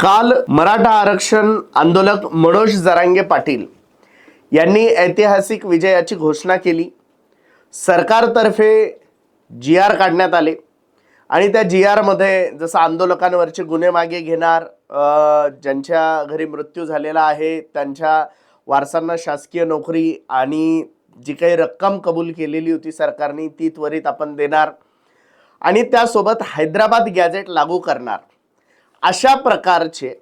काल मराठा आरक्षण आंदोलक मनोज जरांगे पाटील यांनी ऐतिहासिक विजयाची घोषणा केली. सरकारतर्फे जी आर काढण्यात आले आणि त्या जी आरमध्ये जसं आंदोलकांवरचे गुन्हे मागे घेणार ज्यांच्या घरी मृत्यू झालेला आहे त्यांच्या वारसांना शासकीय नोकरी आणि जी काही रक्कम कबूल केलेली होती सरकारने ती त्वरित आपण देणार आणि त्यासोबत हैदराबाद गॅजेट लागू करणार. अशा प्रकारचे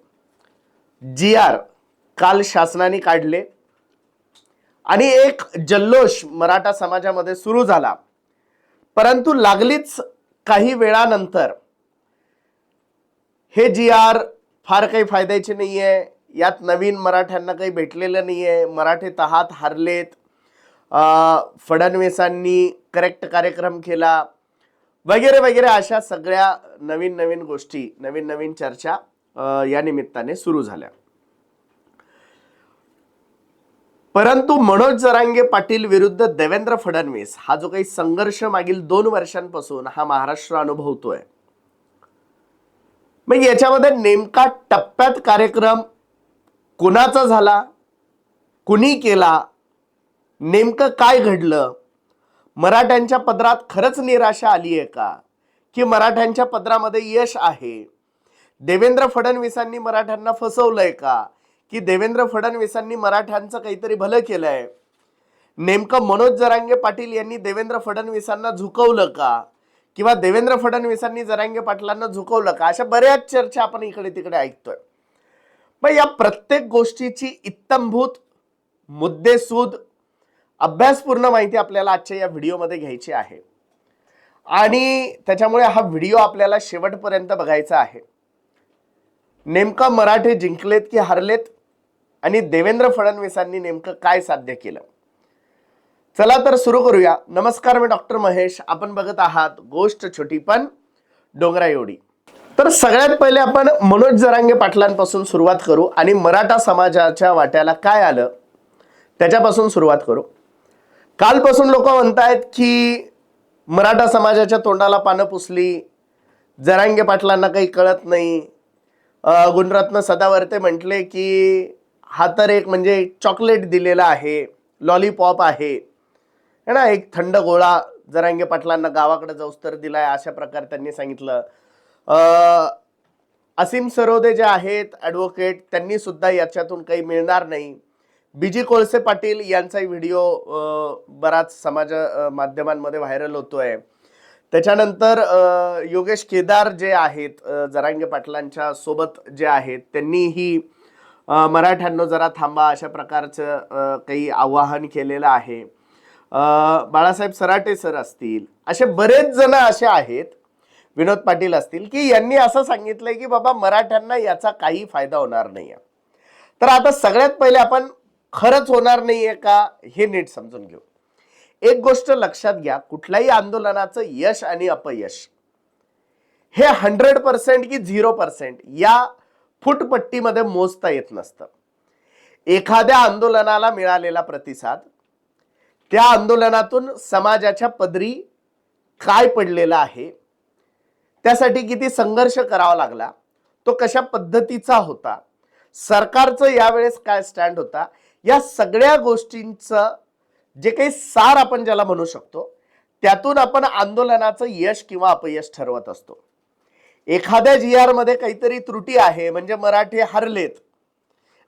जी आर काल शासनाने काढले आणि एक जल्लोष मराठा समाजामध्ये सुरू झाला. परंतु लागलीच काही वेळानंतर हे जी आर फार काही फायद्याचे नाही आहे यात नवीन मराठ्यांना काही भेटलेलं नाही आहे मराठे तहात हारलेत. फडणवीसांनी करेक्ट कार्यक्रम केला. वगैरे वगैरे अशा सगळ्या नवीन नवीन गोष्टी नवीन नवीन चर्चा या निमित्ताने सुरू झाल्या. परंतु मनोज जरांगे पाटील विरुद्ध देवेंद्र फडणवीस हा जो काही संघर्ष मागील दोन वर्षांपासून हा महाराष्ट्र अनुभवतोय. मग याच्यामध्ये नेमका टप्प्यात कार्यक्रम कुणाचा झाला? कुणी केला? नेमकं काय घडलं? मराठ्यांच्या पदरात खरंच निराशा आली आहे का? की मराठ्यांच्या पदरामध्ये यश आहे? देवेंद्र फडणवीसांनी मराठ्यांना फसवलंय का? की देवेंद्र फडणवीसांनी मराठ्यांचं काहीतरी भलं केलंय? नेमकं मनोज जरांगे पाटील यांनी देवेंद्र फडणवीसांना झुकवलं का? किंवा देवेंद्र फडणवीसांनी जरांगे पाटलांना झुकवलं का? अशा बऱ्याच चर्चा आपण इकडे तिकडे ऐकतोय. मग या प्रत्येक गोष्टीची इत्तमभूत मुद्देसूद अभ्यासपूर्ण माहिती आपल्याला आजच्या या व्हिडिओमध्ये घ्यायची आहे. आणि त्याच्यामुळे हा व्हिडिओ आपल्याला शेवटपर्यंत बघायचा आहे. नेमकं मराठे जिंकलेत की हरलेत? आणि देवेंद्र फडणवीसांनी नेमकं काय साध्य केलं? चला तर सुरू करूया. नमस्कार मी डॉक्टर महेश. आपण बघत आहात गोष्ट छोटी पण डोंगरा एवढी. तर सगळ्यात पहिले आपण मनोज जरांगे पाटलांपासून सुरुवात करू आणि मराठा समाजाच्या वाट्याला काय आलं? त्याच्यापासून सुरुवात करू. कालपासून लोक म्हणतायत की मराठा समाजाच्या तोंडाला पानं पुसली जरांगे पाटलांना काही कळत नाही. गुणरत्न सदावर्ते म्हटले की हा तर एक म्हणजे चॉकलेट दिलेला आहे लॉलीपॉप आहे. है ना एक थंड गोळा जरांगे पाटलांना गावाकडे जाऊस तर दिलाय अशा प्रकारे त्यांनी सांगितलं. असीम सरोदे जे आहेत ॲडव्होकेट त्यांनी सुद्धा याच्यातून काही मिळणार नाही. बीजी कोळसे पाटील यांचाही व्हिडिओ बराच समाज माध्यमांमध्ये व्हायरल होतोय. त्याच्यानंतर योगेश केदार जे आहेत जरांगे पाटलांच्या सोबत जे आहेत त्यांनीही मराठ्यांना मराठ्यांनो जरा थांबा अशा प्रकारचं काही आवाहन केलेलं आहे. बाळासाहेब सराटे सर असतील असे बरेच जण असे आहेत विनोद पाटील असतील की यांनी असं सांगितलंय की बाबा मराठ्यांना याचा काही फायदा होणार नाही तर आता सगळ्यात पहिले आपण खरंच होणार नाहीये का हे नीट समजून घेऊ. एक गोष्ट लक्षात घ्या कुठल्याही आंदोलनाचं यश आणि अपयश हे हंड्रेड पर्सेंट की झिरो पर्सेंट या फुटपट्टीमध्ये मोजता येत नसतं. एखाद्या आंदोलनाला मिळालेला प्रतिसाद त्या आंदोलनातून समाजाच्या पदरी काय पडलेला आहे त्यासाठी किती संघर्ष करावा लागला तो कशा पद्धतीचा होता सरकारचं यावेळेस काय स्टँड होता या सगळ्या गोष्टींचं जे काही सार आपण ज्याला म्हणू शकतो त्यातून आपण आंदोलनाचं यश किंवा अपयश ठरवत असतो. एखाद्या जी आरमध्ये काहीतरी त्रुटी आहे म्हणजे मराठे हरलेत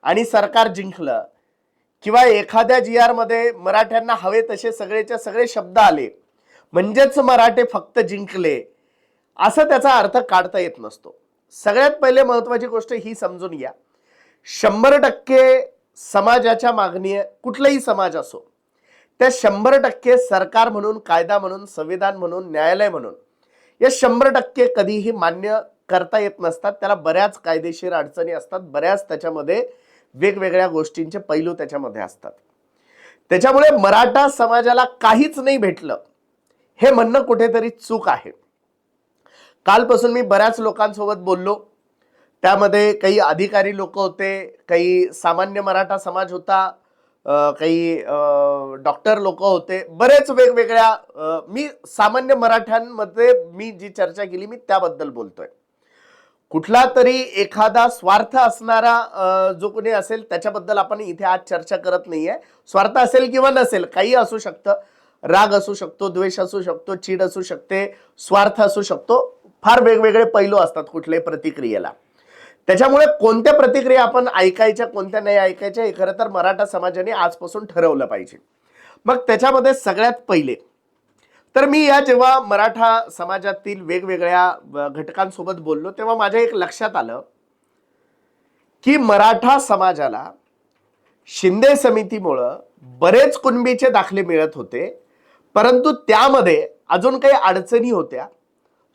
आणि सरकार जिंकलं किंवा एखाद्या जी आरमध्ये मराठ्यांना हवे तसे सगळेच्या सगळे शब्द आले म्हणजेच मराठे फक्त जिंकले असं त्याचा अर्थ काढता येत नसतो. सगळ्यात पहिले महत्त्वाची गोष्ट ही समजून घ्या. शंभर टक्के समाजाच्या मागणी कुठलाही समाज असो त्या शंभर टक्के सरकार म्हणून कायदा म्हणून संविधान म्हणून न्यायालय म्हणून या शंभर टक्के कधीही मान्य करता येत नसतात. त्याला बऱ्याच कायदेशीर अडचणी असतात. बऱ्याच त्याच्यामध्ये वेगवेगळ्या गोष्टींचे पैलू त्याच्यामध्ये असतात. त्याच्यामुळे मराठा समाजाला काहीच नाही भेटलं हे म्हणणं कुठेतरी चूक आहे. कालपासून मी बऱ्याच लोकांसोबत बोललो. त्यामध्ये काही अधिकारी लोक होते काही सामान्य मराठा समाज होता काही डॉक्टर लोक होते बरेच वेगवेगळ्या मी सामान्य मराठ्यांमध्ये मी जी चर्चा केली मी त्याबद्दल बोलतोय. कुठला तरी एखादा स्वार्थ असणारा जो कोणी असेल त्याच्याबद्दल आपण इथे आज चर्चा करत नाहीये. स्वार्थ असेल किंवा नसेल काही असू शकतं. राग असू शकतो द्वेष असू शकतो चीड असू शकते स्वार्थ असू शकतो. फार वेगवेगळे पैलू असतात कुठल्याही प्रतिक्रियेला. त्याच्यामुळे कोणत्या प्रतिक्रिया आपण ऐकायच्या कोणत्या नाही ऐकायच्या हे खरं तर मराठा समाजाने आजपासून ठरवलं पाहिजे. मग त्याच्यामध्ये सगळ्यात पहिले तर मी या जेव्हा मराठा समाजातील वेगवेगळ्या घटकांसोबत बोललो तेव्हा माझ्या एक लक्षात आलं की मराठा समाजाला शिंदे समितीमुळं बरेच कुणबीचे दाखले मिळत होते परंतु त्यामध्ये अजून काही अडचणी होत्या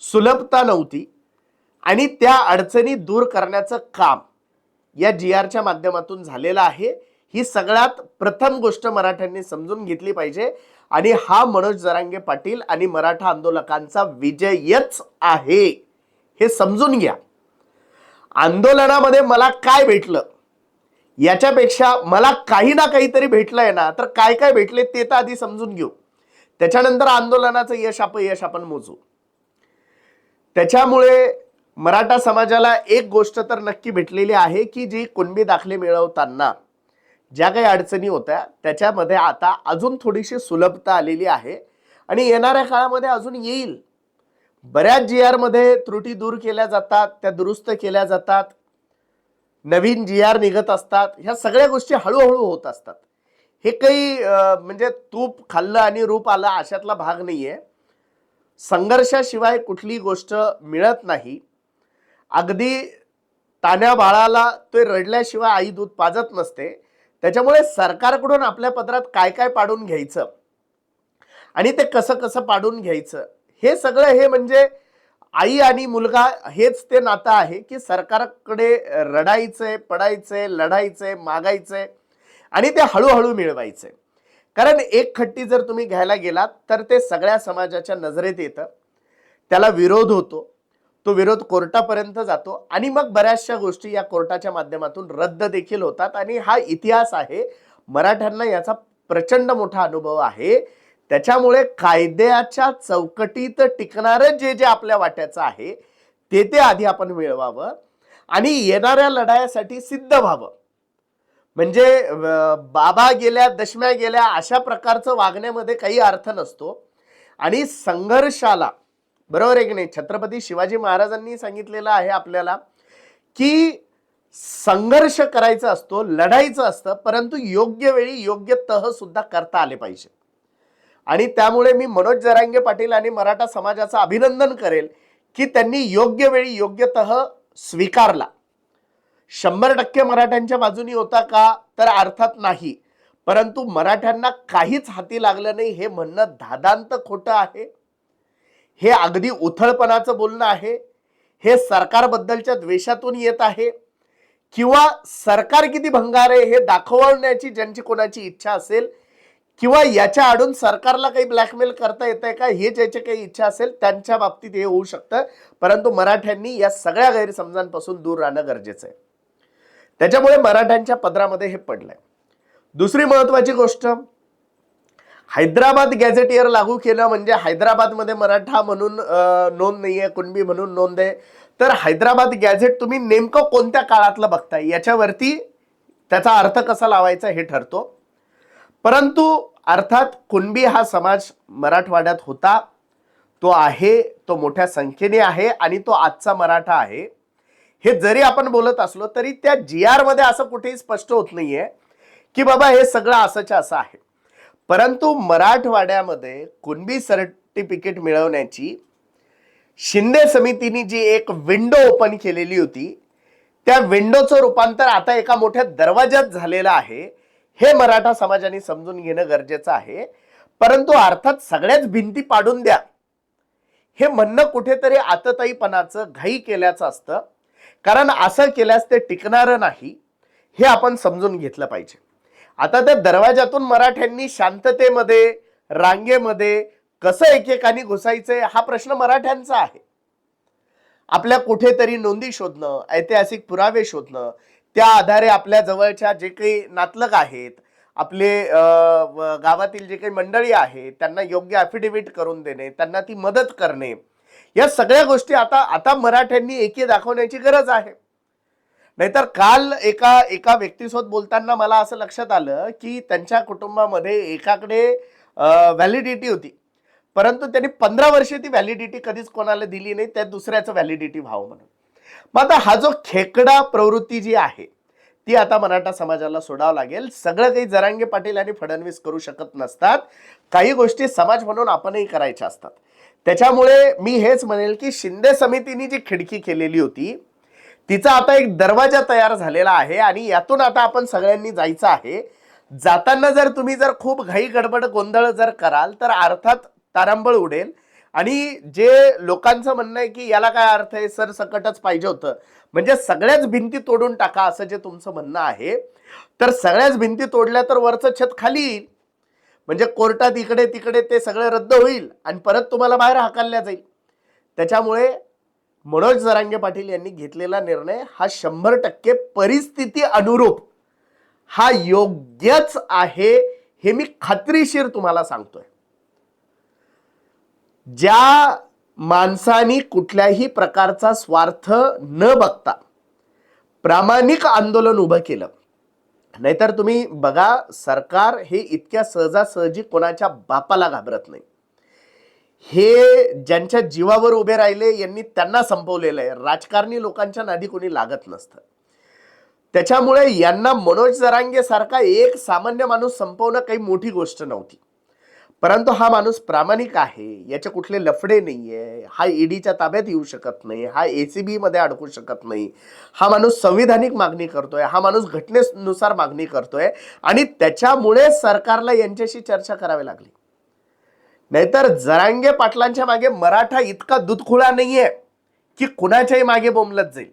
सुलभता नव्हती आणि त्या अडचणी दूर करण्याचं काम या जी आरच्या माध्यमातून झालेलं आहे. ही सगळ्यात प्रथम गोष्ट मराठ्यांनी समजून घेतली पाहिजे. आणि हा मनोज जरांगे पाटील आणि मराठा आंदोलकांचा विजयच आहे. हे समजून घ्या. आंदोलनामध्ये मला काय भेटलं? याच्यापेक्षा मला काही ना काहीतरी भेटलंय ना तर काय काय भेटले ते तर आधी समजून घेऊ. त्याच्यानंतर आंदोलनाचं यश अपयश आपण मोजू. त्याच्यामुळे मराठा समाजाला एक गोष्ट तर नक्की भेटलेली आहे की जी कुणबी दाखले मिळवताना ज्या काही अडचणी होत्या त्याच्यामध्ये आता अजून थोडीशी सुलभता आलेली आहे. आणि येणाऱ्या काळामध्ये अजून येईल. बऱ्याच जी आरमध्ये त्रुटी दूर केल्या जातात त्या दुरुस्त केल्या जातात. नवीन जी आर निघत असतात. ह्या सगळ्या गोष्टी हळूहळू होत असतात. हे काही म्हणजे तूप खाल्लं आणि रूप आलं अशातला भाग नाही आहे संघर्षाशिवाय कुठली गोष्ट मिळत नाही. अगदी तान्या बाळाला ते रडल्याशिवाय आई दूध पाजत नसते. त्याच्यामुळे सरकारकडून आपल्या पत्रात काय काय पाडून घ्यायचं? आणि ते कसं कसं पाडून घ्यायचं? हे सगळं हे म्हणजे आई आणि मुलगा हेच ते नातं आहे की सरकारकडे रडायचंय पडायचंय लढायचंय मागायचंय आणि ते हळूहळू मिळवायचंय. कारण एक खट्टी जर तुम्ही घ्यायला गेलात तर ते सगळ्या समाजाच्या नजरेत येतं. त्याला विरोध होतो. तो विरोध कोर्टापर्यंत जातो आणि मग बऱ्याचशा गोष्टी या कोर्टाच्या माध्यमातून रद्द देखील होतात. आणि हा इतिहास आहे मराठ्यांना याचा प्रचंड मोठा अनुभव आहे. त्याच्यामुळे कायद्याच्या चौकटीत टिकणारं जे जे आपल्या वाट्याचं आहे ते ते आधी आपण मिळवावं आणि येणाऱ्या लढायासाठी सिद्ध व्हावं. म्हणजे बाबा गेल्या दशम्या गेल्या अशा प्रकारचं वागण्यामध्ये काही अर्थ नसतो. आणि संघर्षाला बरोबर आहे की नाही? छत्रपती शिवाजी महाराजांनी सांगितलेलं आहे आपल्याला की संघर्ष करायचा असतो लढायचं असतं परंतु योग्य वेळी योग्य तह सुद्धा करता आले पाहिजे. आणि त्यामुळे मी मनोज जरांगे पाटील आणि मराठा समाजाचं अभिनंदन करेल की त्यांनी योग्य वेळी योग्य तह स्वीकारला. शंभर टक्के मराठ्यांच्या बाजूनी होता का? तर अर्थात नाही. परंतु मराठ्यांना काहीच हाती लागलं नाही हे म्हणणं धादांत खोटं आहे. हे अगदी उथळपणाचं बोलणं आहे. हे सरकारबद्दलच्या द्वेषातून येत आहे. किंवा सरकार किती भंगार आहे हे दाखवण्याची ज्यांची कोणाची इच्छा असेल किंवा याच्या आडून सरकारला काही ब्लॅकमेल करता येत आहे का हे ज्याची काही इच्छा असेल त्यांच्या बाबतीत हे होऊ शकतं. परंतु मराठ्यांनी या सगळ्या गैरसमजांपासून दूर राहणं गरजेचं आहे. त्याच्यामुळे मराठ्यांच्या पदरामध्ये हे पडलंय. दुसरी महत्वाची गोष्ट हैदराबाद गॅझेटियर लागू केलं म्हणजे हैदराबादमध्ये मराठा म्हणून नोंद नोंद नाहीये कुणबी म्हणून नोंद आहे. तर हैदराबाद गॅझेट तुम्ही नेमकं कोणत्या काळातलं बघताय? याच्यावरती त्याचा अर्थ कसा लावायचा हे ठरतो. परंतु अर्थात कुणबी हा समाज मराठवाड्यात होता. तो आहे तो मोठ्या संख्येने आहे आणि तो आजचा मराठा आहे. हे जरी आपण बोलत असलो तरी त्या जी आरमध्ये असं कुठेही स्पष्ट होत नाहीये की बाबा हे सगळं असंच्या असं आहे. परंतु मराठवाड्यामध्ये कुणबी सर्टिफिकेट मिळवण्याची शिंदे समितीने जी एक विंडो ओपन केलेली होती त्या विंडोचं रूपांतर आता एका मोठ्या दरवाज्यात झालेलं आहे. हे मराठा समाजाने समजून घेणं गरजेचं आहे. परंतु अर्थात सगळ्याच भिंती पाडून द्या. हे म्हणणं कुठेतरी आतताईपणाचं घाई केल्याचं असतं. कारण असं केल्यास ते टिकणारं नाही. हे आपण समजून घेतलं पाहिजे. आता त्या दरवाजातून मराठ्यांनी शांततेमध्ये रांगेमध्ये कसं एकेकानी घुसायचंय हा प्रश्न मराठ्यांचा आहे. आपल्या कुठेतरी नोंदी शोधणं ऐतिहासिक पुरावे शोधणं त्या आधारे आपल्या जवळच्या जे काही नातलग आहेत आपले गावातील जे काही मंडळी आहेत त्यांना योग्य अफिडेव्हिट करून देणे त्यांना ती मदत करणे या सगळ्या गोष्टी आता आता मराठ्यांनी एकी दाखवण्याची गरज आहे. नाहीतर काल एका एका व्यक्तीसोबत बोलताना मला असं लक्षात आलं की त्यांच्या कुटुंबामध्ये एकाकडे व्हॅलिडिटी होती. परंतु त्यांनी पंधरा वर्षे ती व्हॅलिडिटी कधीच कोणाला दिली नाही त्या दुसऱ्याचं व्हॅलिडिटी व्हावं म्हणून. मग आता हा जो खेकडा प्रवृत्ती जी आहे ती आता मराठा समाजाला सोडावं लागेल. सगळं काही जरांगे पाटील आणि फडणवीस करू शकत नसतात. काही गोष्टी समाज म्हणून आपणही करायच्या असतात. त्याच्यामुळे मी हेच म्हणेल की शिंदे समितीने जी खिडकी केलेली होती तिचा आता एक दरवाजा तयार झालेला आहे आणि यातून आता आपण सगळ्यांनी जायचं आहे. जाताना जर तुम्ही जर खूप घाई गडबड गोंधळ जर कराल तर अर्थात तारांबळ उडेल. आणि जे लोकांचं म्हणणं आहे की याला काय अर्थ आहे? सर सकटच पाहिजे होतं. म्हणजे सगळ्याच भिंती तोडून टाका असं जे तुमचं म्हणणं आहे. तर सगळ्याच भिंती तोडल्या तर वरचं छत खाली येईल. म्हणजे कोर्टात इकडे तिकडे ते सगळं रद्द होईल आणि परत तुम्हाला बाहेर हाकलल्या जाईल. त्याच्यामुळे मनोज जरांगे पाटील यांनी घेतलेला निर्णय हा शंभर टक्के परिस्थिती अनुरूप. हा योग्यच आहे हे मी खात्रीशीर तुम्हाला सांगतोय. ज्या माणसानी कुठल्याही प्रकारचा स्वार्थ न बघता प्रामाणिक आंदोलन उभं केलं नाहीतर तुम्ही बघा सरकार हे इतक्या सहजासहजी कोणाच्या बापाला घाबरत नाही. हे ज्यांच्या जीवावर उभे राहिले यांनी त्यांना संपवलेलं आहे. राजकारणी लोकांच्या नादी कोणी लागत नसतं. त्याच्यामुळे यांना मनोज जरांगे सारखा एक सामान्य माणूस संपवणं काही मोठी गोष्ट नव्हती. परंतु हा माणूस प्रामाणिक आहे. याचे कुठले लफडे नाहीये. हा ईडीच्या ताब्यात येऊ शकत नाही. हा एसीबी मध्ये अडकू शकत नाही. हा माणूस संविधानिक मागणी करतोय. हा माणूस घटनेनुसार मागणी करतोय. आणि त्याच्यामुळे सरकारला यांच्याशी चर्चा करावी लागली. नाहीतर जरांगे पाटलांच्या मागे मराठा इतका दुधखुळा नाहीये की कुणाच्याही मागे बोंबलत जाईल.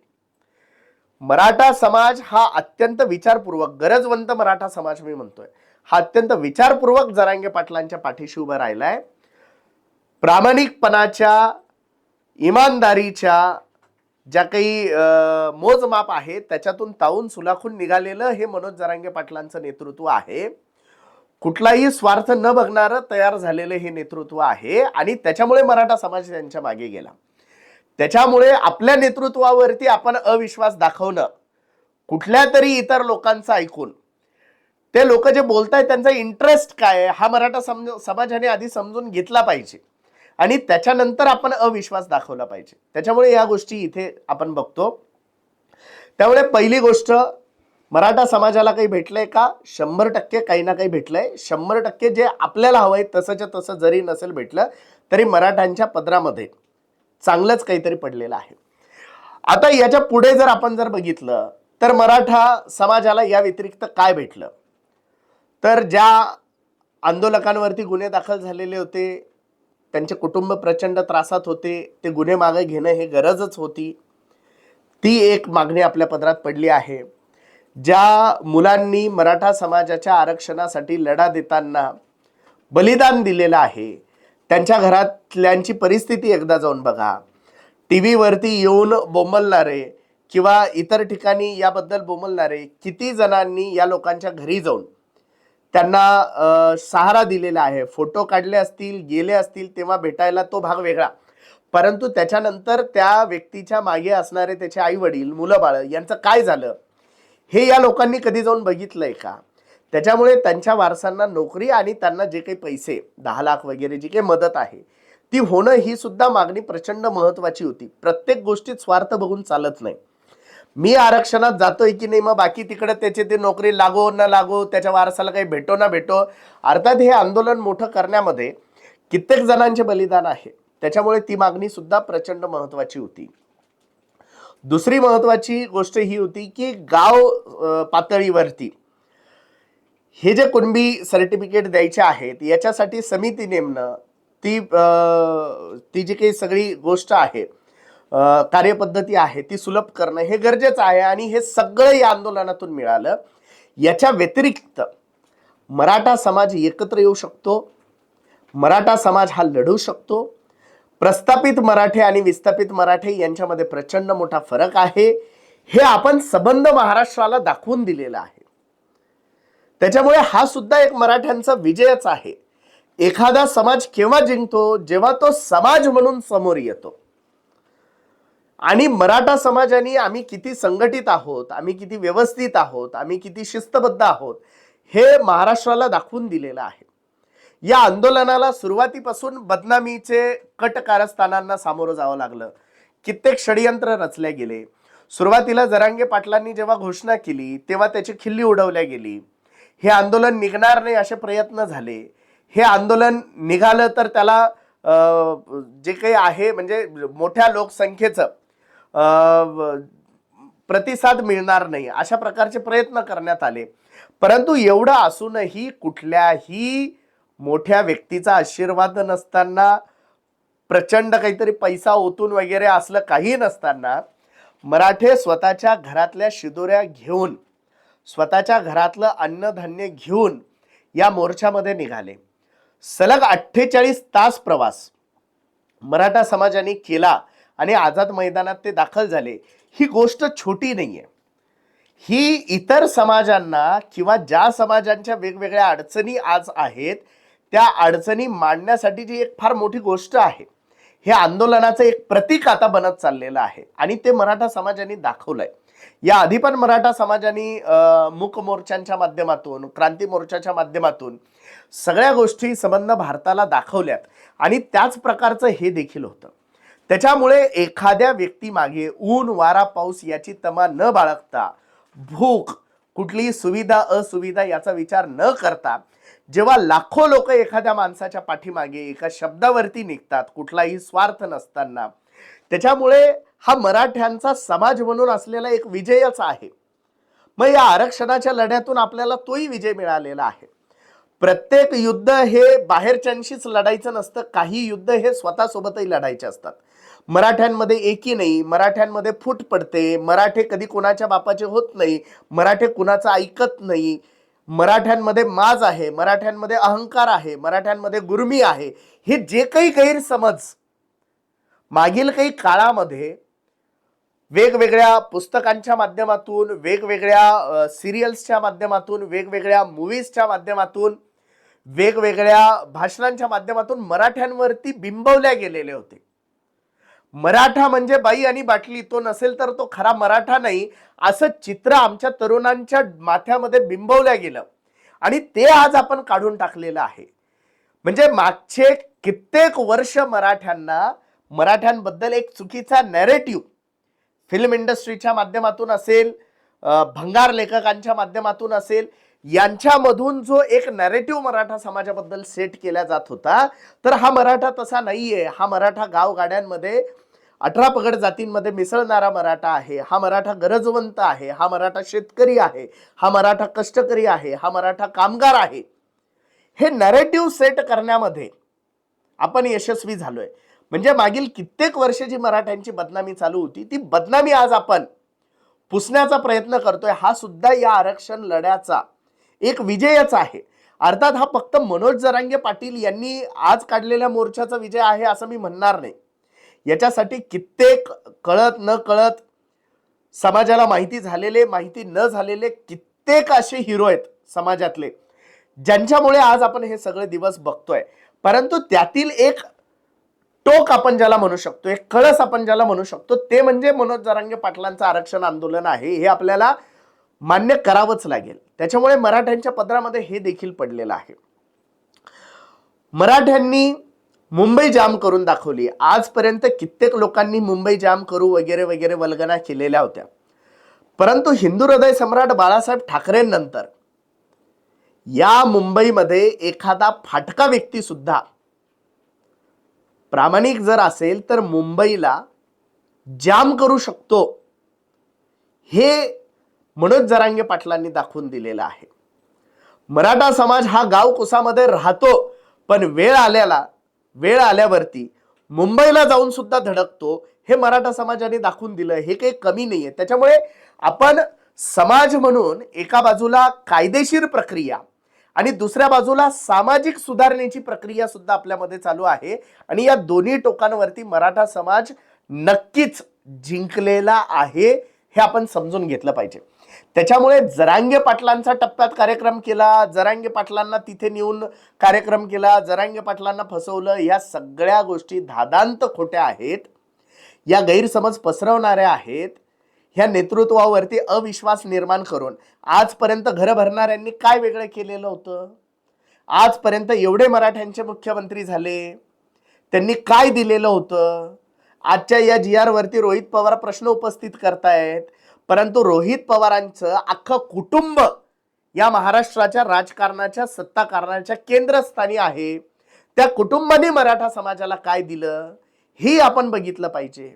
मराठा समाज हा अत्यंत विचारपूर्वक गरजवंत मराठा समाज मी म्हणतोय. हा अत्यंत विचारपूर्वक जरांगे पाटलांच्या पाठीशी उभा राहिलाय. प्रामाणिकपणाच्या इमानदारीच्या ज्या काही मोजमाप आहे त्याच्यातून ताऊन सुलाखून निघालेलं हे मनोज जरांगे पाटलांचं नेतृत्व आहे. कुठलाही स्वार्थ न बघणारं तयार झालेलं हे नेतृत्व आहे आणि त्याच्यामुळे मराठा समाज त्यांच्या मागे गेला. त्याच्यामुळे आपल्या नेतृत्वावरती आपण अविश्वास दाखवणं कुठल्या तरी इतर लोकांचं ऐकून ते लोक जे बोलतायत त्यांचा इंटरेस्ट काय हा मराठा समज समाजाने आधी समजून घेतला पाहिजे. आणि त्याच्यानंतर आपण अविश्वास दाखवला पाहिजे. त्याच्यामुळे या गोष्टी इथे आपण बघतो. त्यामुळे पहिली गोष्ट मराठा समाजाला काही भेटलंय का? शंभर टक्के काही ना काही भेटलंय. शंभर टक्के जे आपल्याला हवंय तसंच्या तसं जरी नसेल भेटलं तरी मराठ्यांच्या पदरामध्ये चांगलंच काहीतरी पडलेलं आहे. आता याच्यापुढे जर आपण जर बघितलं तर मराठा समाजाला या व्यतिरिक्त काय भेटलं? तर ज्या आंदोलकांवरती गुन्हे दाखल झालेले होते त्यांचे कुटुंब प्रचंड त्रासात होते ते गुन्हे मागे घेणं हे गरजच होती. ती एक मागणी आपल्या पदरात पडली आहे. ज्या मुलांनी मराठा समाजाच्या आरक्षणासाठी लढा देताना बलिदान दिलेलं आहे त्यांच्या घरातल्यांची परिस्थिती एकदा जाऊन बघा. टी व्हीवरती येऊन बोंबलणारे किंवा इतर ठिकाणी याबद्दल बोंबलणारे किती जणांनी या लोकांच्या घरी जाऊन त्यांना सहारा दिलेला आहे. फोटो काढले असतील गेले असतील तेव्हा भेटायला तो भाग वेगळा. परंतु त्याच्यानंतर त्या व्यक्तीच्या मागे असणारे त्याचे आई वडील मुलं बाळ यांचं काय झालं? हे या लोकांनी कधी जाऊन बघितलं आहे का? त्याच्यामुळे त्यांच्या वारसांना नोकरी आणि त्यांना जे काही पैसे दहा लाख वगैरे जी काही मदत आहे ती होणं ही सुद्धा मागणी प्रचंड महत्वाची होती. प्रत्येक गोष्टीत स्वार्थ बघून चालत नाही. मी आरक्षणात जातोय की नाही मग बाकी तिकडे त्याचे ते नोकरी लागो न लागो त्याच्या वारसाला काही भेटो ना भेटो अर्थात हे आंदोलन मोठं करण्यामध्ये कित्येक जणांचे बलिदान आहे. त्याच्यामुळे ती मागणी सुद्धा प्रचंड महत्वाची होती. दुसरी महत्वाची गोष्ट ही होती की गाव पातळीवरती हे जे कुणबी सर्टिफिकेट द्यायचे आहेत याच्यासाठी समिती नेमणं ती ती जी काही सगळी गोष्ट आहे कार्यपद्धती आहे ती सुलभ करणं हे गरजेचं आहे आणि हे सगळं या आंदोलनातून मिळालं. याच्या व्यतिरिक्त मराठा समाज एकत्र येऊ शकतो मराठा समाज हा लढू शकतो प्रस्थापित मराठे आणि विस्थापित मराठे यांच्यामध्ये प्रचंड मोठा फरक आहे. हे आपण सबंध महाराष्ट्राला दाखवून दिलेलं आहे. त्याच्यामुळे हा सुद्धा एक मराठ्यांचा विजयच आहे. एखादा समाज केव्हा जिंकतो? जेव्हा तो समाज म्हणून समोर येतो. आणि मराठा समाजाने आम्ही किती संघटित आहोत आम्ही किती व्यवस्थित आहोत आम्ही किती शिस्तबद्ध आहोत हे महाराष्ट्राला दाखवून दिलेलं आहे. या आंदोलनाला सुरुवातीपासून बदनामीचे कट कारस्थानांना सामोरं जावं लागलं. कित्येक षडयंत्र रचले गेले. सुरुवातीला जरांगे पाटलांनी जेव्हा घोषणा केली तेव्हा त्याची खिल्ली उडवल्या गेली. हे आंदोलन निघणार नाही असे प्रयत्न झाले. हे आंदोलन निघालं तर त्याला जे काही आहे म्हणजे मोठ्या लोकसंख्येचं प्रतिसाद मिळणार नाही अशा प्रकारचे प्रयत्न करण्यात आले. परंतु एवढं असूनही कुठल्याही मोठ्या व्यक्तीचा आशीर्वाद नसताना प्रचंड काहीतरी पैसा ओतून वगैरे असलं काही नसताना मराठे स्वतःच्या घरातल्या शिदोऱ्या घेऊन स्वतःच्या घरातलं अन्नधान्य घेऊन या मोर्चामध्ये निघाले. सलग अठ्ठेचाळीस तास प्रवास मराठा समाजाने केला आणि आझाद मैदानात ते दाखल झाले. ही गोष्ट छोटी नाहीये. ही इतर समाजांना किंवा ज्या समाजांच्या वेगवेगळ्या अडचणी आज आहेत त्या अडचणी मांडण्यासाठी जी एक फार मोठी गोष्ट आहे हे आंदोलनाचं एक प्रतीक आता बनत चाललेलं आहे. आणि ते मराठा समाजाने दाखवलंय. या आधी पण मराठा समाजाने अं, मूक मोर्चांच्या माध्यमातून क्रांती मोर्चाच्या माध्यमातून सगळ्या गोष्टी संबंध भारताला दाखवल्यात. आणि त्याच प्रकारचं हे देखील होतं. त्याच्यामुळे एखाद्या व्यक्तीमागे ऊन वारा पाऊस याची तमा न बाळगता भूक कुठलीही सुविधा असुविधा याचा विचार न करता जेव्हा लाखो लोक एखाद्या माणसाच्या पाठीमागे एका शब्दावरती निघतात कुठलाही स्वार्थ नसताना. त्याच्यामुळे हा मराठ्यांचा समाज म्हणून असलेला एक विजयच आहे. मग या आरक्षणाच्या लढ्यातून आपल्याला तोही विजय मिळालेला आहे. प्रत्येक युद्ध हे बाहेरच्यांशीच लढायचं नसतं काही युद्ध हे स्वतःसोबतही लढायचे असतात. मराठ्यांमध्ये एकी नाही मराठ्यांमध्ये फूट पडते मराठे कधी कोणाच्या बापाचे होत नाही मराठे कुणाचं ऐकत नाही मराठ्यांमध्ये माज आहे मराठ्यांमध्ये अहंकार आहे मराठ्यांमध्ये गुरमी आहे हे जे काही गैरसमज मागील काही काळामध्ये वेगवेगळ्या पुस्तकांच्या माध्यमातून वेगवेगळ्या सिरियल्सच्या माध्यमातून वेगवेगळ्या मूवीजच्या माध्यमातून वेगवेगळ्या भाषणांच्या माध्यमातून मराठ्यांवरती बिंबवल्या गेलेले होते. मराठा म्हणजे बाई आणि बाटली तो नसेल तर तो खरा मराठा नाही असं चित्र आमच्या तरुणांच्या माथ्यामध्ये बिंबवल्या गेलं. आणि ते आज आपण काढून टाकलेलं आहे. म्हणजे मागचे कित्येक वर्ष मराठ्यांना मराठ्यांबद्दल एक चुकीचा नॅरेटिव्ह फिल्म इंडस्ट्रीच्या माध्यमातून असेल भंगार लेखकांच्या माध्यमातून असेल यांच्यामधून जो एक नॅरेटिव्ह मराठा समाजाबद्दल सेट केला जात होता तर हा मराठा तसा नाहीये. हा मराठा गावगाड्यांमध्ये अठरा पगड जातींमध्ये मिसळणारा मराठा आहे. हा मराठा गरजवंत आहे. हा मराठा शेतकरी आहे. हा मराठा कष्टकरी आहे. हा मराठा कामगार आहे. हे नॅरेटिव्ह सेट करण्यामध्ये आपण यशस्वी झालोय. म्हणजे मागील कित्येक वर्ष जी मराठ्यांची बदनामी चालू होती ती बदनामी आज आपण पुसण्याचा प्रयत्न करतोय. हा सुद्धा या आरक्षण लढ्याचा एक विजयच आहे. अर्थात हा फक्त मनोज जरांगे पाटील यांनी आज काढलेल्या मोर्चाचा विजय आहे असं मी म्हणणार नाही. याच्यासाठी कित्येक कळत न कळत समाजाला माहिती झालेले माहिती न झालेले कित्येक असे हिरो आहेत समाजातले. ज्यांच्यामुळे आज आपण हे सगळे दिवस बघतोय. परंतु त्यातील एक टोक आपण ज्याला म्हणू शकतो एक कळस आपण ज्याला म्हणू शकतो ते म्हणजे मनोज जरांगे पाटलांचं आरक्षण आंदोलन आहे. हे आपल्याला मान्य करावंच लागेल. त्याच्यामुळे मराठ्यांच्या पदरामध्ये हे देखील पडलेलं आहे. मराठ्यांनी मुंबई जाम करून दाखवली. आजपर्यंत कित्येक लोकांनी मुंबई जाम करू वगैरे वगैरे वल्गना केलेल्या होत्या. परंतु हिंदू हृदय सम्राट बाळासाहेब ठाकरेंनंतर या मुंबईमध्ये एखादा फाटका व्यक्ती सुद्धा प्रामाणिक जर असेल तर मुंबईला जाम करू शकतो हे मनोज जरांगे पाटलांनी दाखवून दिलेलं आहे. मराठा समाज हा गाव कुसामध्ये राहतो पण वेळ आल्याला वेळ आल्यावरती मुंबईला जाऊन सुद्धा धडकतो हे मराठा समाजाने दाखवून दिलं हे काही कमी नाही आहे त्याच्यामुळे आपण समाज म्हणून एका बाजूला कायदेशीर प्रक्रिया आणि दुसऱ्या बाजूला सामाजिक सुधारणेची प्रक्रिया सुद्धा आपल्यामध्ये चालू आहे आणि या दोन्ही टोकांवरती मराठा समाज नक्कीच जिंकलेला आहे हे आपण समजून घेतलं पाहिजे. त्याच्यामुळे जरांगे पाटलांचा टप्प्यात कार्यक्रम केला जरांगे पाटलांना तिथे नेऊन कार्यक्रम केला जरांगे पाटलांना फसवलं या सगळ्या गोष्टी धादांत खोट्या आहेत. या गैरसमज पसरवणाऱ्या आहेत. ह्या नेतृत्वावरती अविश्वास निर्माण करून आजपर्यंत घरं भरणाऱ्यांनी काय वेगळं केलेलं होतं? आजपर्यंत एवढे मराठ्यांचे मुख्यमंत्री झाले. त्यांनी काय दिलेलं होतं? आजच्या या जी आरवरती रोहित पवार प्रश्न उपस्थित करतायत. परंतु रोहित पवारांचं अख्खं कुटुंब या महाराष्ट्राच्या राजकारणाच्या सत्ताकारणाच्या केंद्रस्थानी आहे. त्या कुटुंबाने मराठा समाजाला काय दिलं? हे आपण बघितलं पाहिजे.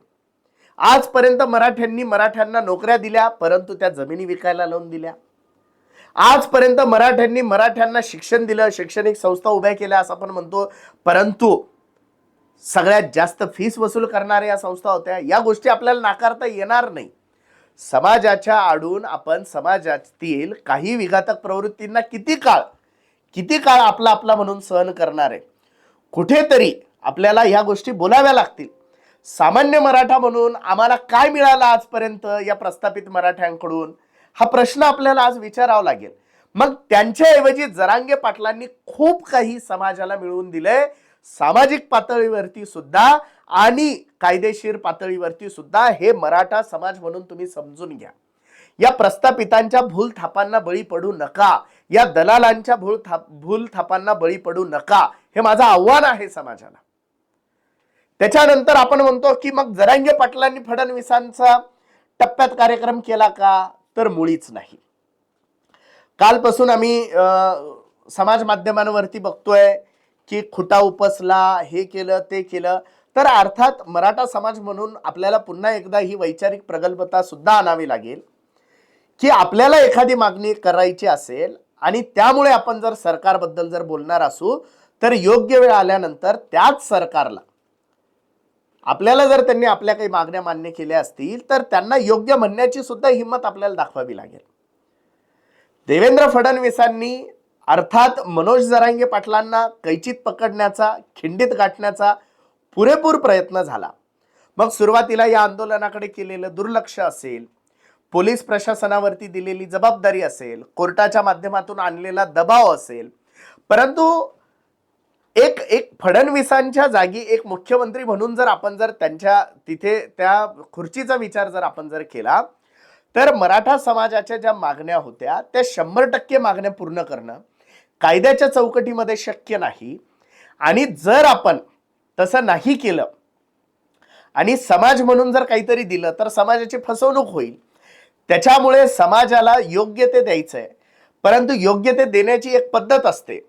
आजपर्यंत मराठ्यांनी मराठ्यांना नोकऱ्या दिल्या परंतु त्या जमिनी विकायला लावून दिल्या. आजपर्यंत मराठ्यांनी मराठ्यांना शिक्षण दिलं शैक्षणिक संस्था उभ्या केल्या असं आपण म्हणतो. परंतु सगळ्यात जास्त फीस वसूल करणाऱ्या या संस्था होत्या. या गोष्टी आपल्याला नाकारता येणार नाही. समाजाच्या आडून आपण समाजातील काही विघातक प्रवृत्तींना किती काळ किती काळ आपला आपला म्हणून सहन करणार आहे? कुठेतरी आपल्याला ह्या गोष्टी बोलाव्या लागतील. सामान्य मराठा म्हणून आम्हाला काय मिळालं आजपर्यंत या प्रस्थापित मराठ्यांकडून? हा प्रश्न आपल्याला आज विचारावा लागेल. मग त्यांच्याऐवजी जरांगे पाटलांनी खूप काही समाजाला मिळवून दिलंय. सामाजिक पातळीवरती सुद्धा आणि कायदेशीर पातळीवरती सुद्धा हे मराठा समाज म्हणून तुम्ही समजून घ्या. या प्रस्थापितांच्या भूल थापांना बळी पडू नका. या दलालांच्या भूल थाप भूल थापांना बळी पडू नका. हे माझं आव्हान आहे समाजाला. त्याच्यानंतर आपण म्हणतो की मग जरांगे पाटलांनी फडणवीसांचा टप्प्यात कार्यक्रम केला का? तर मुळीच नाही. कालपासून आम्ही अं, समाज माध्यमांवरती बघतोय की खुटा उपसला हे केलं ते केलं. तर अर्थात मराठा समाज म्हणून आपल्याला पुन्हा एकदा ही वैचारिक प्रगल्भता सुद्धा आणावी लागेल. की आपल्याला एखादी मागणी करायची असेल आणि त्यामुळे आपण जर सरकारबद्दल जर बोलणार असू तर योग्य वेळ आल्यानंतर त्याच सरकारला आपल्याला जर त्यांनी आपल्या काही मागण्या मान्य केल्या असतील तर त्यांना योग्य म्हणण्याची सुद्धा हिंमत आपल्याला दाखवावी लागेल. देवेंद्र फडणवीसांनी अर्थात मनोज जरांगे पाटलांना कैचित पकडण्याचा खिंडीत गाठण्याचा पुरेपूर प्रयत्न झाला. मग सुरुवातीला या आंदोलनाकडे केलेलं दुर्लक्ष असेल पोलीस प्रशासनावरती दिलेली जबाबदारी असेल कोर्टाच्या माध्यमातून आणलेला दबाव असेल परंतु एक एक फडणवीसांच्या जागी एक मुख्यमंत्री म्हणून जर आपण जर त्यांच्या तिथे त्या खुर्चीचा विचार जर आपण जर केला तर मराठा समाजाच्या ज्या मागण्या होत्या त्या शंभर टक्के मागण्या पूर्ण करणं कायद्याच्या चौकटीमध्ये शक्य नाही. आणि जर आपण तसं नाही केलं. आणि समाज म्हणून जर काहीतरी दिलं तर समाजाची फसवणूक होईल. त्याच्यामुळे समाजाला योग्य ते द्यायचं आहे परंतु योग्य ते देण्याची एक पद्धत असते.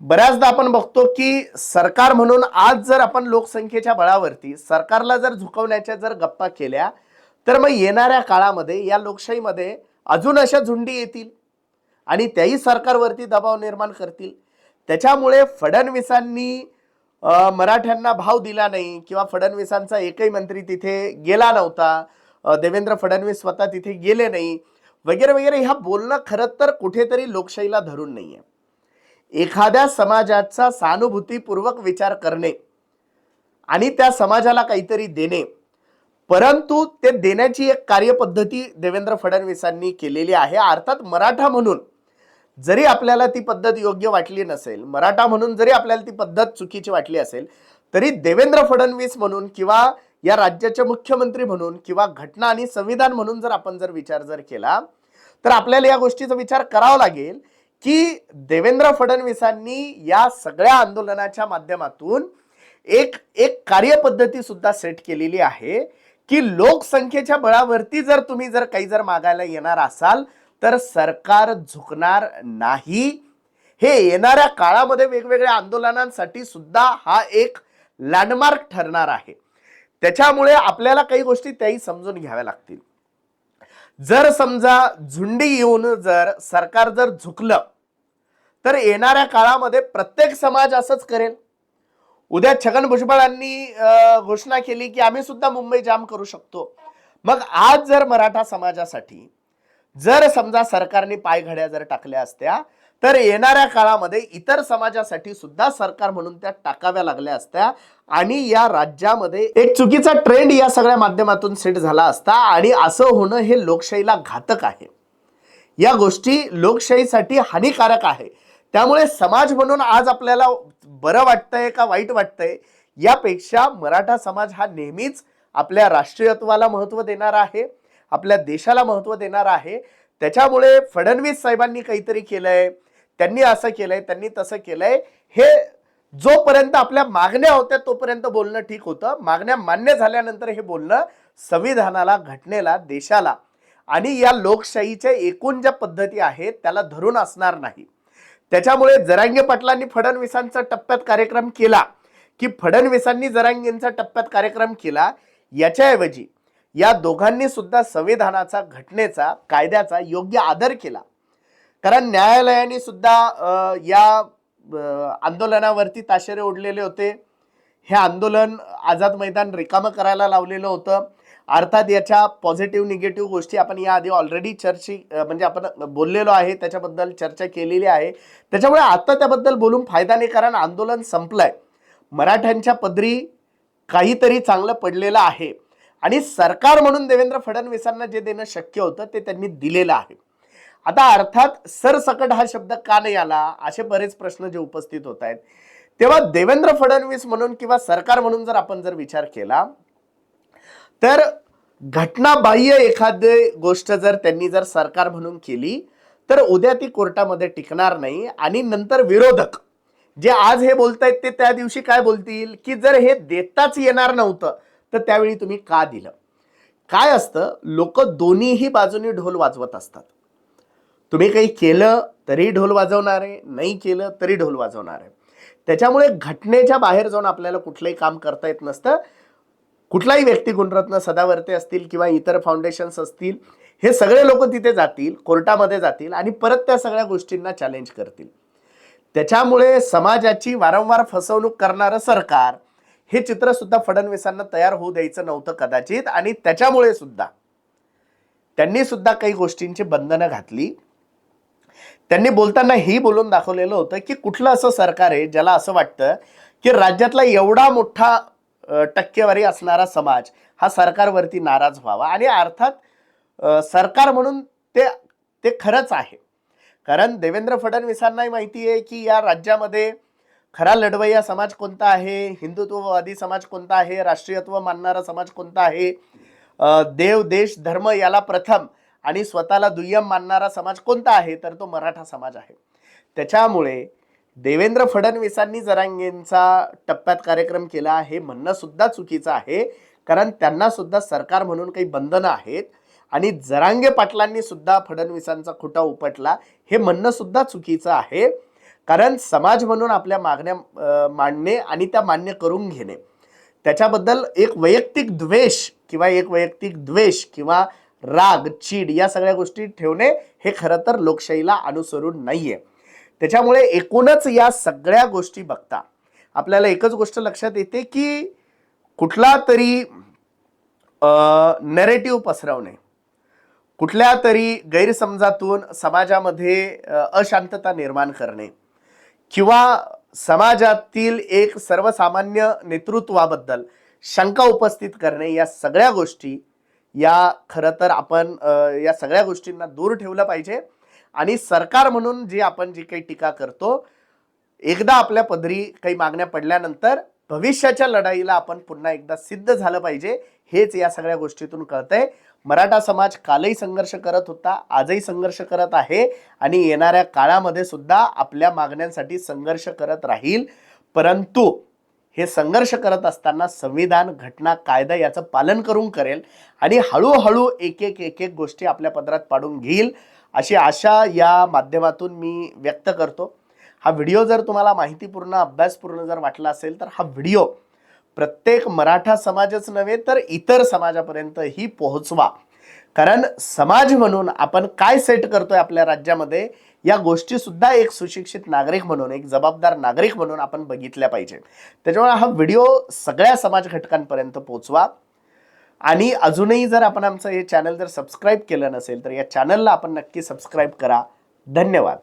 बऱ्याचदा आपण बघतो की सरकार म्हणून आज जर आपण लोकसंख्येच्या बळावरती सरकारला जर झुकवण्याच्या जर गप्पा केल्या तर मग येणाऱ्या काळामध्ये या लोकशाहीमध्ये अजून अशा झुंडी येतील. आणि त्याही सरकारवरती दबाव निर्माण करतील. त्याच्यामुळे फडणवीसांनी मराठ्यांना भाव दिला नाही किंवा फडणवीसांचा एकही मंत्री तिथे गेला नव्हता देवेंद्र फडणवीस स्वतः तिथे गेले नाही वगैरे वगैरे ह्या बोलणं खरं तर कुठेतरी लोकशाहीला धरून नाही आहे एखाद्या समाजाचा सहानुभूतीपूर्वक विचार करणे आणि त्या समाजाला काहीतरी देणे परंतु ते देण्याची एक कार्यपद्धती देवेंद्र फडणवीसांनी केलेली आहे. अर्थात मराठा म्हणून जरी आपल्याला ती पद्धत योग्य वाटली नसेल मराठा म्हणून जरी आपल्याला ती पद्धत चुकीची वाटली असेल तरी देवेंद्र फडणवीस म्हणून किंवा या राज्याचे मुख्यमंत्री म्हणून किंवा घटना आणि संविधान म्हणून जर आपण जर विचार जर केला तर आपल्याला या गोष्टीचा विचार करावा लागेल की देवेंद्र फडणवीसांनी या सगळ्या आंदोलनाच्या माध्यमातून एक एक कार्यपद्धती सुद्धा सेट केलेली आहे की लोकसंख्येच्या बळावरती जर तुम्ही जर काही जर मागायला येणार असाल तर सरकार झुकणार नाही. हे येणाऱ्या काळामध्ये वेगवेगळ्या आंदोलनांसाठी सुद्धा हा एक लँडमार्क ठरणार आहे. त्याच्यामुळे आपल्याला काही गोष्टी त्याही समजून घ्याव्या लागतील. जर समजा झुंडी येऊन जर सरकार जर झुकलं तर येणाऱ्या काळामध्ये प्रत्येक समाज असंच करेल. उद्या छगन भुजबळांनी घोषणा केली की आम्ही सुद्धा मुंबई जाम करू शकतो. मग आज जर मराठा समाजासाठी जर समजा सरकारने पायघड्या जर टाकल्या असत्या तर येणाऱ्या काळामध्ये इतर समाजासाठी सुद्धा सरकार म्हणून त्या टाकाव्या लागल्या असत्या आणि या राज्यामध्ये एक चुकीचा ट्रेंड या सगळ्या माध्यमातून सेट झाला असता आणि असं होणं हे लोकशाहीला घातक आहे. या गोष्टी लोकशाहीसाठी हानिकारक आहे. त्यामुळे समाज म्हणून आज आपल्याला बरं वाटतंय का वाईट वाटतंय यापेक्षा मराठा समाज हा नेहमीच आपल्या राष्ट्रीयत्वाला महत्त्व देणारा आहे. आपल्या देशाला महत्त्व देणार आहे. त्याच्यामुळे फडणवीस साहेबांनी काहीतरी केलंय त्यांनी असं केलंय त्यांनी तसं केलंय. हे जोपर्यंत आपल्या मागण्या होत्या तोपर्यंत बोलणं ठीक होतं. मागण्या मान्य झाल्यानंतर हे बोलणं संविधानाला घटनेला देशाला आणि या लोकशाहीच्या एकूण ज्या पद्धती आहेत त्याला धरून असणार नाही. त्याच्यामुळे जरांगे पाटलांनी फडणवीसांचा टप्प्यात कार्यक्रम केला. की फडणवीसांनी जरांगेंचा टप्प्यात कार्यक्रम केला याच्याऐवजी या दोघांनी सुद्धा संविधानाचा घटनेचा कायद्याचा योग्य आदर केला. कारण न्यायालयाने सुद्धा या आंदोलनावरती ताशेरे ओढलेले होते. हे आंदोलन आझाद मैदान रिकामं करायला लावलेलं होतं. अर्थात याच्या पॉझिटिव्ह निगेटिव्ह गोष्टी आपण याआधी ऑलरेडी चर्ची म्हणजे आपण बोललेलो आहे. त्याच्याबद्दल चर्चा केलेली आहे. त्याच्यामुळे आत्ता त्याबद्दल बोलून फायदा नाही कारण आंदोलन संपलंय. मराठ्यांच्या पदरी काहीतरी चांगलं पडलेलं आहे. आणि सरकार म्हणून देवेंद्र फडणवीसांना जे देणं शक्य होतं ते त्यांनी दिलेलं आहे. आता अर्थात सरसकट हा शब्द का नाही आला? असे बरेच प्रश्न जे उपस्थित होत आहेत. तेव्हा देवेंद्र फडणवीस म्हणून किंवा सरकार म्हणून जर आपण जर विचार केला तर घटनाबाह्य एखादी गोष्ट जर त्यांनी जर सरकार म्हणून केली तर उद्या ती कोर्टामध्ये टिकणार नाही आणि नंतर विरोधक जे आज हे बोलतायत ते त्या दिवशी काय बोलतील? की जर हे देताच येणार नव्हतं तर त्यावेळी तुम्ही का दिलं? काय असतं? लोक दोन्हीही बाजूनी ढोल वाजवत असतात. तुम्ही काही केलं तरी ढोल वाजवणार आहे नाही केलं तरी ढोल वाजवणार. आहे त्याच्यामुळे घटनेच्या बाहेर जाऊन आपल्याला कुठलंही काम करता येत नसतं. कुठलाही व्यक्ती गुणरत्न सदावर्ते असतील किंवा इतर फाउंडेशन्स असतील हे सगळे लोक तिथे जातील कोर्टामध्ये जातील आणि परत त्या सगळ्या गोष्टींना चॅलेंज करतील. त्याच्यामुळे समाजाची वारंवार फसवणूक करणारं सरकार हे चित्र सुद्धा फडणवीसांना तयार होऊ द्यायचं नव्हतं कदाचित आणि त्याच्यामुळे सुद्धा. त्यांनी सुद्धा काही गोष्टींची बंधनं घातली. त्यांनी बोलताना हे बोलून दाखवलेलं होतं की कुठलं असं सरकार आहे ज्याला असं वाटतं की राज्यातला एवढा मोठा टक्केवारी असणारा समाज हा सरकारवरती नाराज व्हावा. आणि अर्थात सरकार म्हणून ते ते खरंच आहे. कारण देवेंद्र फडणवीसांनाही माहिती आहे की या राज्यामध्ये खरा लढवय्या समाज कोणता आहे? हिंदुत्ववादी समाज कोणता आहे? राष्ट्रीयत्व मानणारा समाज कोणता आहे? देव देश धर्म याला प्रथम आणि स्वतःला दुय्यम मानणारा समाज कोणता आहे? तर तो मराठा समाज आहे. त्याच्यामुळे देवेंद्र फडणवीसांनी जरांगेंचा टप्प्यात कार्यक्रम केला हे म्हणणं सुद्धा चुकीचं आहे. कारण त्यांना सुद्धा सरकार म्हणून काही बंधनं आहेत आणि जरांगे पाटलांनी सुद्धा फडणवीसांचा खुटा उपटला. हे म्हणणं सुद्धा चुकीचं आहे. कारण समाज म्हणून आपल्या मागण्या मांडणे आणि त्या मान्य करून घेणे. त्याच्याबद्दल एक वैयक्तिक द्वेष किंवा एक वैयक्तिक द्वेष किंवा राग चीड या सगळ्या गोष्टी ठेवणे हे खरं तर लोकशाहीला अनुसरून नाहीये. त्याच्यामुळे एकूणच या सगळ्या गोष्टी बघता आपल्याला एकच गोष्ट लक्षात येते की कुठला तरी नरेटिव्ह पसरवणे कुठल्या तरी गैरसमजातून समाजामध्ये अशांतता निर्माण करणे किंवा समाजातील एक सर्वसामान्य नेतृत्वाबद्दल शंका उपस्थित करणे या सगळ्या गोष्टी या खरं तर आपण या सगळ्या गोष्टींना दूर ठेवलं पाहिजे. आणि सरकार म्हणून जी आपण जी काही टीका करतो एकदा आपल्या पदरी काही मागण्या पडल्यानंतर भविष्याच्या लढाईला आपण पुन्हा एकदा सिद्ध झालं पाहिजे हेच या सगळ्या गोष्टीतून कळतंय. मराठा समाज कालही संघर्ष करत होता आजही संघर्ष करत आहे आणि येणाऱ्या काळामध्ये सुद्धा आपल्या मागण्यांसाठी संघर्ष करत राहील. परंतु हे संघर्ष करत असताना संविधान घटना कायदा याचं पालन करून करेल आणि हळूहळू एक एक एक एक गोष्टी आपल्या पदरात पाडून घेईल अशी आशा या माध्यमातून मी व्यक्त करतो. हा व्हिडिओ जर तुम्हाला माहितीपूर्ण अभ्यासपूर्ण जर वाटला असेल तर हा व्हिडिओ प्रत्येक मराठा समाजच नव्हे तर इतर समाजापर्यंत ही पोहोचवा. कारण समाज म्हणून आपण काय सेट करतोय आपल्या राज्यामध्ये या गोष्टी सुद्धा एक सुशिक्षित नागरिक म्हणून एक जबाबदार नागरिक म्हणून आपण बघितल्या पाहिजे. त्याच्यामुळे हा व्हिडिओ सगळ्या समाज घटकांपर्यंत पोहोचवा. आणि अजूनही जर आपण आमचं हे चॅनल जर सबस्क्राईब केलं नसेल तर या चॅनलला आपण नक्की सबस्क्राईब करा. धन्यवाद.